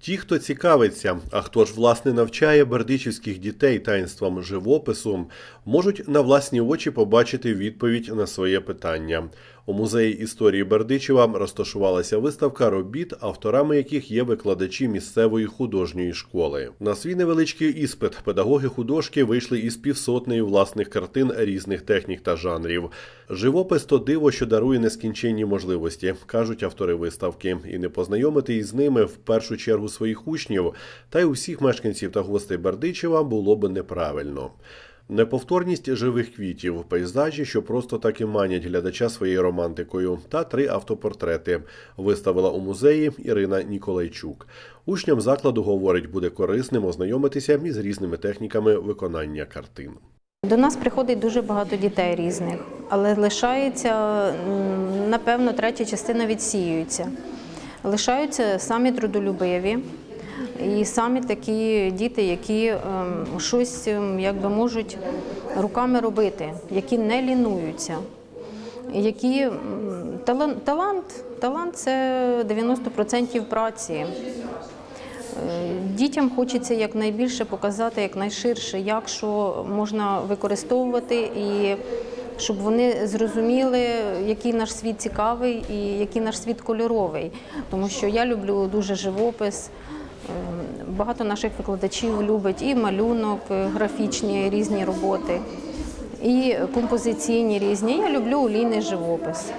Ті, хто цікавиться, а хто ж власне навчає бердичівських дітей таїнствам живопису, можуть на власні очі побачити відповідь на своє питання. У музеї історії Бердичева розташувалася виставка робіт, авторами яких є викладачі місцевої художньої школи. На свій невеличкий іспит педагоги художки вийшли із півсотнею власних картин різних технік та жанрів. Живопис то диво, що дарує нескінченні можливості, кажуть автори виставки, і не познайомити із ними в першу чергу своїх учнів та й усіх мешканців та гостей Бердичева було би неправильно. Неповторність живих квітів, пейзажі, що просто так і манять глядача своєю романтикою, та три автопортрети виставила у музеї Ірина Ніколайчук. Учням закладу говорить, буде корисним ознайомитися із різними техніками виконання картин. До нас приходить дуже багато дітей різних, але лишається, напевно, третя частина відсіюється. Лишаються самі трудолюбиві і самі такі діти, які ем, щось ем, якби можуть руками робити, які не лінуються. Які талант, талант, це 90% праці. Е, Дітям хочеться якнайбільше показати, якнайширше, як що можна використовувати, і щоб вони зрозуміли, який наш світ цікавий і який наш світ кольоровий. Тому що я люблю дуже живопис. Е, Багато наших викладачів любить і малюнок, е, графічні різні роботи, і композиційні різні. Я люблю олійний живопис.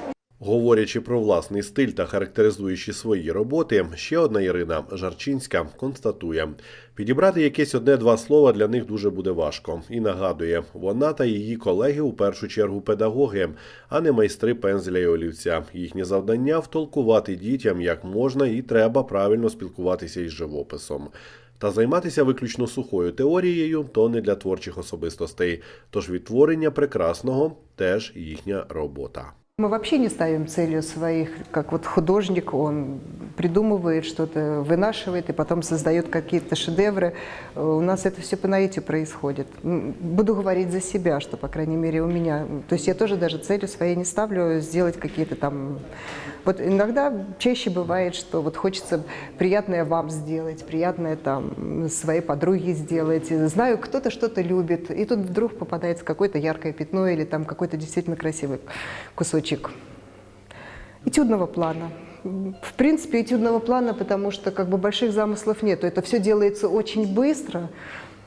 Говорячи про власний стиль та характеризуючи свої роботи, ще одна Ірина Жарчинська констатує: підібрати якесь одне-два слова для них дуже буде важко. І нагадує, вона та її колеги у першу чергу педагоги, а не майстри пензля і олівця. Їхнє завдання втолкувати дітям, як можна і треба правильно спілкуватися із живописом. Та займатися виключно сухою теорією то не для творчих особистостей. Тож відтворення прекрасного теж їхня робота. Мы вообще не ставим целью своих, как вот художник, он придумывает что-то, вынашивает и потом создает какие-то шедевры. Э, У нас это все по наитию происходит. Буду говорить за себя, что, по крайней мере, у меня. То есть я тоже даже целью своей не ставлю сделать какие-то там... Вот иногда чаще бывает, что вот хочется приятное вам сделать, приятное там своей подруге сделать. Знаю, кто-то что-то любит, и тут вдруг попадается какое-то яркое пятно или там какой-то действительно красивый кусочек этюдного плана. В принципе, этюдного плана, потому что как бы больших замыслов нету. Это все делается очень быстро,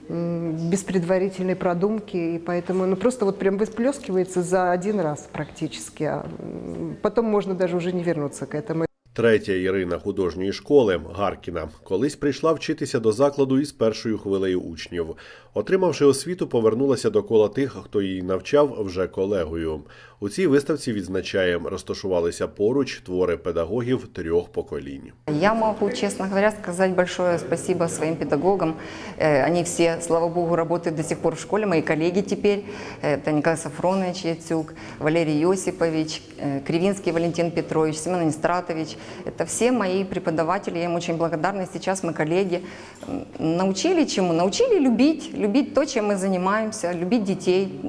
м, без предварительной продумки, и поэтому ну, просто вот прям выплескивается за один раз практически. А м, потом можно даже уже не вернуться к этому. Третя Ірина художньої школи Гаркіна колись прийшла вчитися до закладу із першою хвилею учнів. Отримавши освіту, повернулася до кола тих, хто її навчав вже колегою. У цій виставці відзначає, розташувалися поруч твори педагогів трьох поколінь. Я могу, честно говоря, сказать большое спасибо своим педагогам. Э, Они все, слава богу, работают до сих пор в школе. Мои коллеги теперь. Это Николай Сафронович Яцюк, Валерий Йосипович, э, Кривинский Валентин Петрович, Семен Анистратович. Это все мои преподаватели. Я им очень благодарна. И Сейчас мы коллеги. М, Научили чему? Научили любить. Любить то, чем мы занимаемся. Любить детей.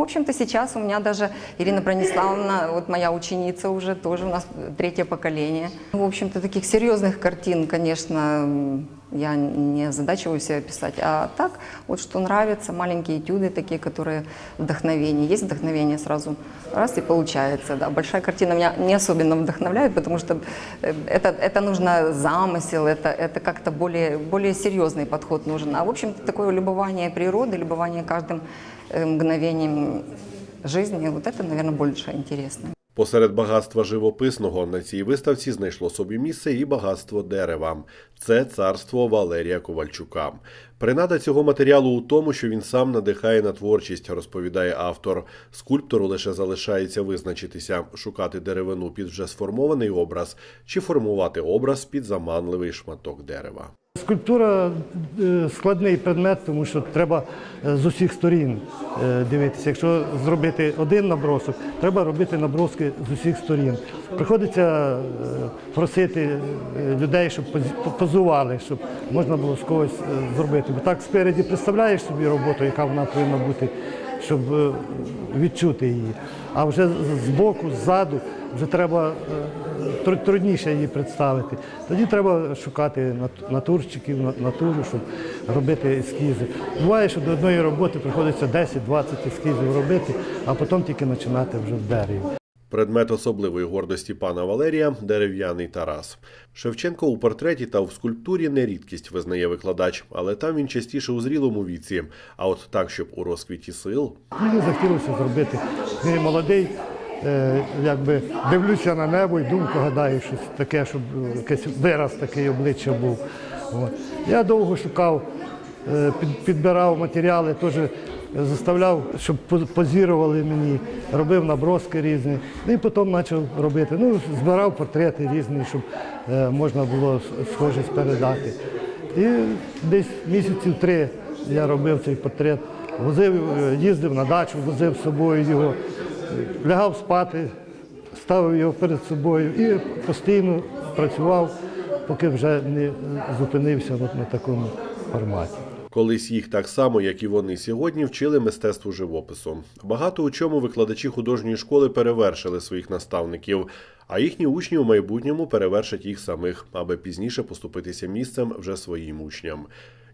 В общем-то, сейчас у меня даже Ирина Брониславовна, вот моя ученица уже тоже у нас третье поколение. В общем-то, таких серьезных картин, конечно, я не озадачиваюсь себя писать. А так, вот что нравится, маленькие этюды такие, которые вдохновение. Есть вдохновение сразу, раз и получается. Да. Большая картина меня не особенно вдохновляет, потому что э, это, это нужно замысел, это, это как-то более, более серьезный подход нужен. А в общем-то такое любование природой, любование каждым мгновением жизни, вот это, наверное, больше интересно. Посеред багатства живописного на цій виставці знайшло собі місце і багатство дерева. Це царство Валерія Ковальчука. Принада цього матеріалу у тому, що він сам надихає на творчість, розповідає автор. Скульптору лише залишається визначитися, шукати деревину під вже сформований образ чи формувати образ під заманливий шматок дерева. Скульптура е, складний предмет, тому що треба е, з усіх сторін е, дивитися. Якщо зробити один набросок, треба робити наброски з усіх сторін. Приходиться просити людей, щоб позували, щоб можна було з когось зробити. Бо так спереді представляєш собі роботу, яка вона повинна бути, щоб е, відчути її. А вже з- з ззаду вже треба е, трудніше її представити. Тоді треба шукати нат- натурщиків, на- натуру, щоб робити ескізи. Буває, що до одної роботи приходиться 10-20 ескізів робити, а потім тільки починати вже в дереві. Предмет особливої гордості пана Валерія дерев'яний Тарас. Шевченко у портреті та в скульптурі не рідкість визнає викладач, але там він частіше у зрілому віці. А от так, щоб у розквіті сил, Мені захотілося зробити. Він молодий, е, якби дивлюся на небо і думку гадаю, щось таке, щоб е, якийсь вираз такий обличчя був. Я довго шукав, е, підбирав матеріали, теж заставляв, щоб позірували мені, робив наброски різні. Ну і потім почав робити. Ну, збирав портрети різні, щоб е, можна було схожість передати. І десь місяців три я робив цей портрет. Возив, е, їздив на дачу, возив з собою його, лягав спати, ставив його перед собою і постійно працював, поки вже не зупинився от на такому форматі. Колись їх так само, як і вони сьогодні, вчили мистецтву живопису. Багато у чому викладачі художньої школи перевершили своїх наставників, а їхні учні у майбутньому перевершать їх самих, аби пізніше поступитися місцем вже своїм учням.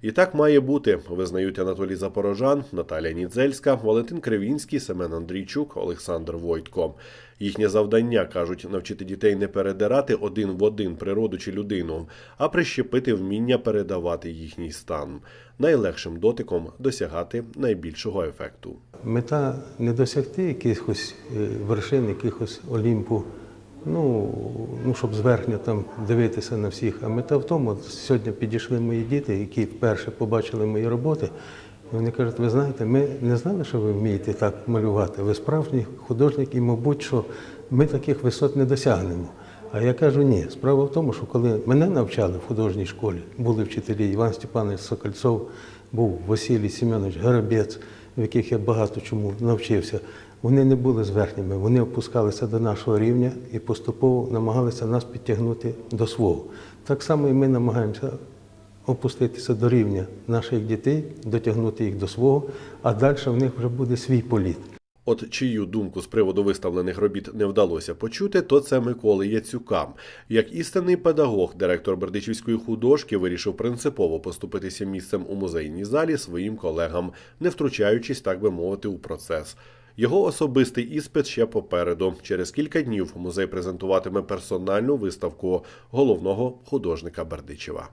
І так має бути, визнають Анатолій Запорожан, Наталія Нідзельська, Валентин Кривінський, Семен Андрійчук, Олександр Войтко. Їхнє завдання кажуть навчити дітей не передирати один в один природу чи людину, а прищепити вміння передавати їхній стан, найлегшим дотиком досягати найбільшого ефекту. Мета не досягти якихось е, вершин, якихось Олімпу, ну, ну щоб зверхня там дивитися на всіх. А мета в тому, сьогодні підійшли мої діти, які вперше побачили мої роботи. І вони кажуть, ви знаєте, ми не знали, що ви вмієте так малювати. Ви справжній художник, і, мабуть, що ми таких висот не досягнемо. А я кажу, ні. Справа в тому, що коли мене навчали в художній школі, були вчителі Іван Степанович Сокольцов, був Василій Семенович Горобець, в яких я багато чому навчився. Вони не були зверхніми, вони опускалися до нашого рівня і поступово намагалися нас підтягнути до свого. Так само і ми намагаємося опуститися до рівня наших дітей, дотягнути їх до свого, а далі в них вже буде свій політ. От чию думку з приводу виставлених робіт не вдалося почути, то це Миколи Яцюка. Як істинний педагог, директор Бердичівської художки вирішив принципово поступитися місцем у музейній залі своїм колегам, не втручаючись, так би мовити, у процес. Його особистий іспит ще попереду. Через кілька днів музей презентуватиме персональну виставку головного художника Бердичева.